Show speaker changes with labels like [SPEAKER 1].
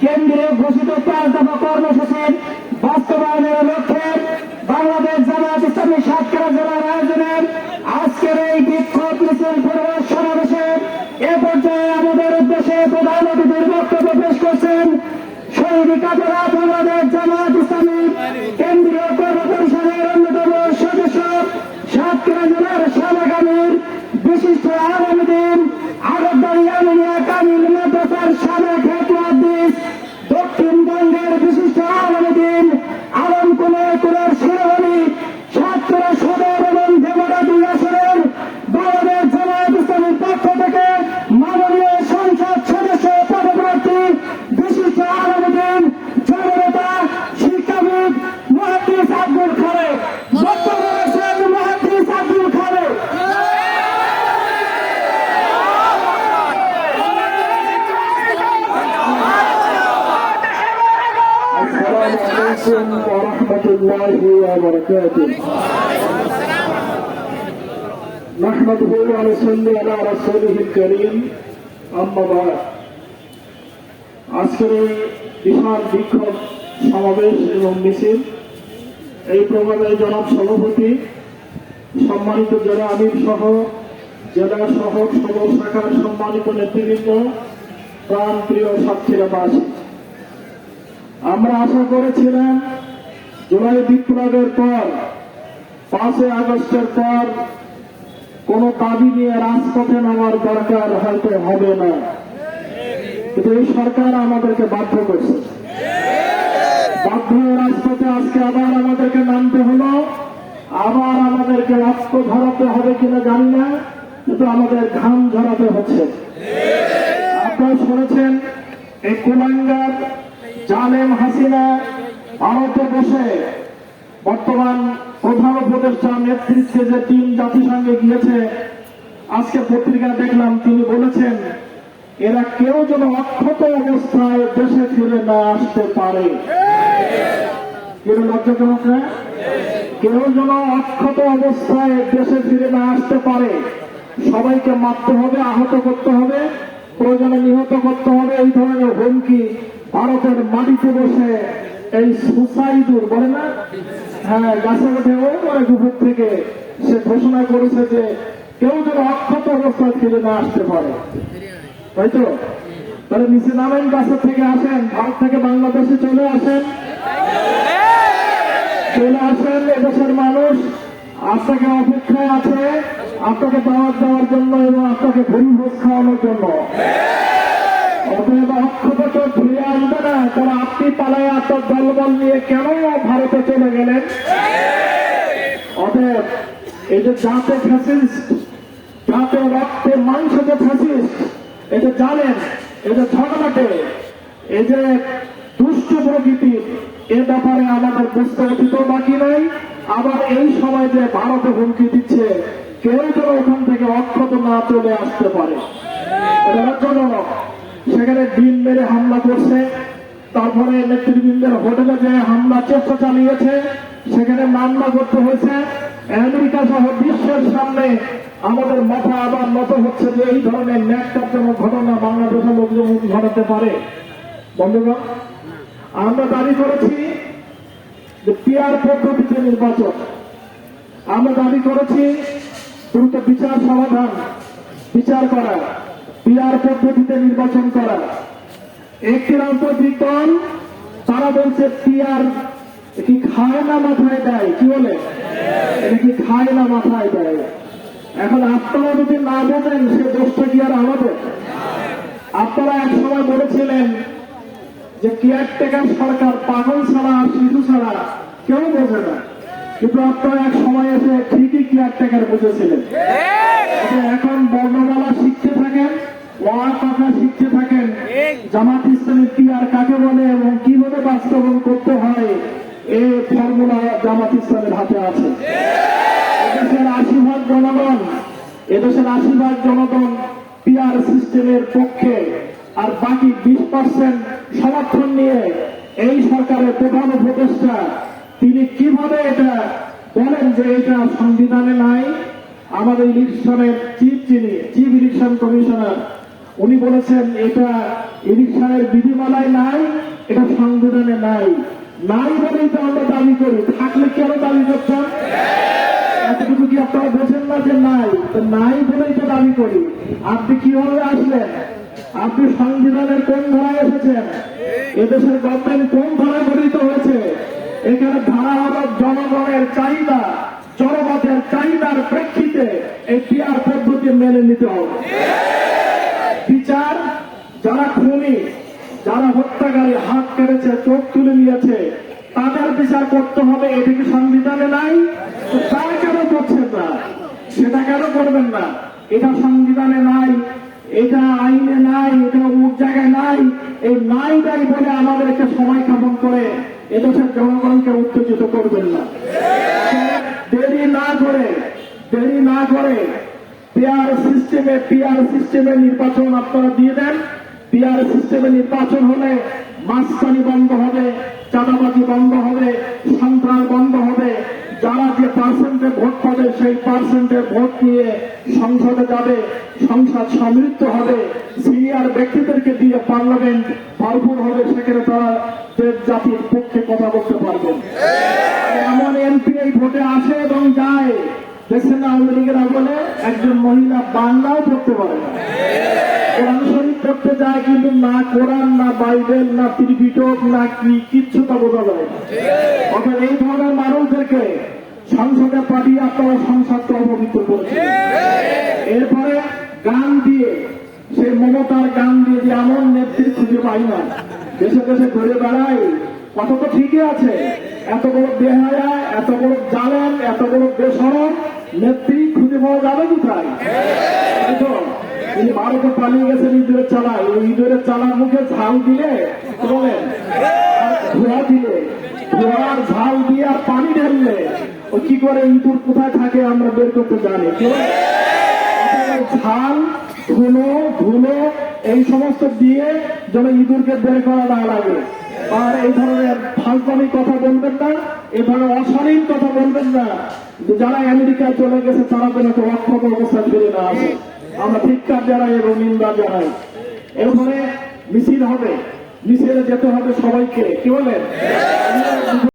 [SPEAKER 1] কেন্দ্রীয় ঘোষিত পাঁচ দফা কর্মসূচির বাস্তবায়নের লক্ষ্যে বাংলাদেশ জামায়াত ইসলামী সাতক্ষীরা জেলার আয়োজনের আজকের এই বিক্ষোভ মিছিল পরিবার সমাবেশে এ পর্যায়ে আমাদের উদ্দেশ্যে প্রধান অতিথির বক্তব্য পেশ করছেন শহীদ কাজরা বাংলাদেশ জামায়াত ইসলামী কেন্দ্রীয় কর্ম পরিষদের অন্যতম সদস্য সাতক্ষীরা জেলার সালাগামীর বিশিষ্ট আগামী দিন আগরদারি আমিনিয়া কামিল মাদ্রাসার সাবেক
[SPEAKER 2] عليكم ورحمة الله وبركاته نحمده ونصلي على رسوله الكريم أما بعد আজকের এই বিশাল বিক্ষোভ সমাবেশ এবং মিছিল এই প্রোগ্রামের জনাব সভাপতি সম্মানিত জেলা আমির সহ জেলা সহ সদর শাখার সম্মানিত নেতৃবৃন্দ প্রাণ প্রিয় সাক্ষীরাবাসী আমরা আশা করেছিলাম জুলাই বিপ্লবের পর, পাঁচই আগস্টের পর কোন দাবি নিয়ে রাজপথে নামার দরকার হয়তো হবে না। কিন্তু এই সরকার আমাদেরকে বাধ্য করছে। বাধ্য রাজপথে আজকে আবার আমাদেরকে নামতে হলো। আবার আমাদেরকে রক্ত ধরাতে হবে কিনা জানি না, কিন্তু আমাদের ঘাম ধরাতে হচ্ছে। আপনারা শুনেছেন, এই কুলাঙ্গার জালেম হাসিনা ভারতে বসে বর্তমান প্রধান উপদেষ্টা নেতৃত্বে যে টিম জাতিসংঘে গিয়েছে, আজকে পত্রিকা দেখলাম তিনি বলেছেন, এরা কেউ যেন অক্ষত অবস্থায় দেশে ফিরে না আসতে পারে না? কেউ যেন অক্ষত অবস্থায় দেশে ফিরে না আসতে পারে সবাইকে মারতে হবে, আহত করতে হবে, প্রয়োজনে নিহত করতে হবে, এই ধরনের হুমকি ভারতের মাটিতে বসে এই সুসাইডুর বলে না? হ্যাঁ গাছে উঠে ও মানে দুপুর থেকে সে ঘোষণা করেছে যে কেউ যেন অক্ষত অবস্থায় ফিরে না আসতে পারে। তাই তো? তাহলে নিচে নামেন গাছের থেকে আসেন, ভারত থেকে বাংলাদেশে চলে আসেন। চলে আসেন এদেশের মানুষ। আপনাকে অপেক্ষায় আছে, আপনাকে দাওয়াত দেওয়ার জন্য এবং আপনাকে ভুল ভোজ খাওয়ানোর জন্য। তো ফিরে আসবে না। আপনি পালায় নিয়ে কেন ভারতে এই যে জাতে এ ব্যাপারে আমাদের বুঝতে অতীত বাকি নাই। আবার এই সময় যে ভারতে হুমকি দিচ্ছে, কেউ যেন ওখান থেকে অক্ষত না চলে আসতে পারে। এটা লজ্জাজনক সেখানে ডিম মেরে হামলা করছে। তারপরে নেতৃবৃন্দের হোটেলে যে হামলা চেষ্টা চালিয়েছে, সেখানে মামলা করতে হয়েছে। আমেরিকা সহ বিশ্বের সামনে আমাদের মাথা আবার নত হচ্ছে যে এই ধরনের ন্যাক্তারজনক ঘটনা বাংলাদেশের লোকজন ঘটাতে পারে। বন্ধুগণ আমরা দাবি করেছি যে পিয়ার পদ্ধতিতে নির্বাচন। আমরা দাবি করেছি দ্রুত বিচার সমাধান, বিচার করা। পিয়ার পদ্ধতিতে নির্বাচন করা। একটি রাজনৈতিক দল তারা বলছে পিয়ার কি খায় না মাথায় দেয়? কি বলে? এটা কি খায় না মাথায় দেয়? এখন আপনারা যদি না বোঝেন সে দোষটা কি আর আমাদের? আপনারা এক সময় বলেছিলেন যে কেয়ারটেকার সরকার পাগল ছাড়া আর শিশু ছাড়া কেউ বোঝে না। কিন্তু আপনারা এক সময় এসে ঠিকই কেয়ারটেকার বুঝেছিলেন। এখন থাকেন ওয়ার কথা শিখতে থাকেন। জামাত ইসলামী পিয়ার কাকে বলে এবং কীভাবে বাস্তবায়ন করতে হয় এই ফর্মুলা জামাত ইসলামের হাতে আছে। এদেশের আশি ভাগ জনগণ, এদেশের আশি ভাগ জনগণ পিআর সিস্টেমের পক্ষে আর বাকি বিশ পার্সেন্ট সমর্থন নিয়ে এই সরকারের প্রধান উপদেষ্টা, তিনি কীভাবে এটা বলেন যে এটা সংবিধানে নাই? আমাদের ইলেকশনের চিফ যিনি, চিফ ইলেকশন কমিশনার উনি বলেছেন, এটা ইলেকশনের বিধিমালায় নাই, এটা সংবিধানে নাই। নাই বলেই তো আমরা দাবি করি। থাকলে কেন দাবি করতাম? এতটুকু কি আপনারা বোঝেন না যে নাই? তো নাই বলেই তো দাবি করি। আপনি কীভাবে আসলেন? আপনি সংবিধানের কোন ধারায় এসেছেন? এদেশের গভর্নমেন্ট কোন ধারায় গঠিত হয়েছে? এখানে ধারা হলো জনগণের চাহিদা, জনমতের চাহিদার প্রেক্ষিতে এই পিয়ার পদ্ধতি মেনে নিতে হবে। যারা হত্যাকারী হাত কেড়েছে চোখ তুলে নিয়েছে, তাদের বিচার করতে হবে, এটা কি সংবিধানে নাই? তো কেন করছেন না? সেটা কেন করবেন না? এটা সংবিধানে নাই, এটা আইনে নাই, এটা অমুক জায়গায় নাই। এই নাই নাই বলে আমাদেরকে সময় খাপন করে এদেশের জনগণকে উত্তেজিত করবেন না। দেরি না করে, দেরি না করে, পিআর সিস্টেমে পিআর সিস্টেমে নির্বাচন আপনারা দিয়ে দেন। পিআর সিস্টেমে নির্বাচন হলে মাস্তানি বন্ধ হবে, চাঁদাবাজি বন্ধ হবে, সন্ত্রাস বন্ধ হবে। যারা যে পার্সেন্টে ভোট পাবে, সেই পার্সেন্টে ভোট নিয়ে সংসদে যাবে, সংসদ সমৃদ্ধ হবে। সিনিয়র ব্যক্তিদেরকে দিয়ে পার্লামেন্ট ভরপুর হবে, সেখানে তারা দেশ জাতির পক্ষে কথা বলতে পারবেন এমন এমপি এই ভোটে আসে এবং যায়। দেখছেন আওয়ামী লীগের আমলে একজন মহিলা বাংলাও পড়তে পারে না। কোরআন শরীফ পড়তে যায় কিন্তু না কোরআন না বাইবেল না ত্রিপিটক না কি কিচ্ছু তা বোঝা যায় অর্থাৎ এই ধরনের মানুষদেরকে সংসদে পাঠিয়ে আপনারা সংসদকে অপবিত্র করেছেন। এরপরে গান দিয়ে সেই মমতার গান দিয়ে যে এমন নেত্রী খুঁজে পাই না দেশে দেশে ঘুরে বেড়ায় কত তো ঠিকই আছে। এত বড় বেহায়া এত বড় জালেন এত বড় বেসরম নেত্রী খুঁজে পাওয়া যাবে কোথায়? তিনি ভারতে পালিয়ে গেছেন ইঁদুরের চালায়। ওই ইঁদুরের চালার মুখে ঝাল দিলে বলেন ধোয়া দিলে। ধোয়ার ঝাল দিয়ে আর পানি ঢাললে। ও কি করে ইঁদুর কোথায় থাকে আমরা বের করতে জানি ঝাল, ধুলো ধুলো, এই সমস্ত দিয়ে যেন ইঁদুরকে বের করা না লাগে। আর এই ধরনের ফালতামি কথা বলবেন না এই ধরনের অশালীন কথা বলবেন না। যারা আমেরিকায় চলে গেছে, তারা যেন একটা অক্ষত অবস্থা ফিরে না আসে। আমরা ধিক্কার জানাই এবং নিন্দা জানাই। এরপরে মিছিল হবে। মিছিলে যেতে হবে সবাইকে। কি বলেন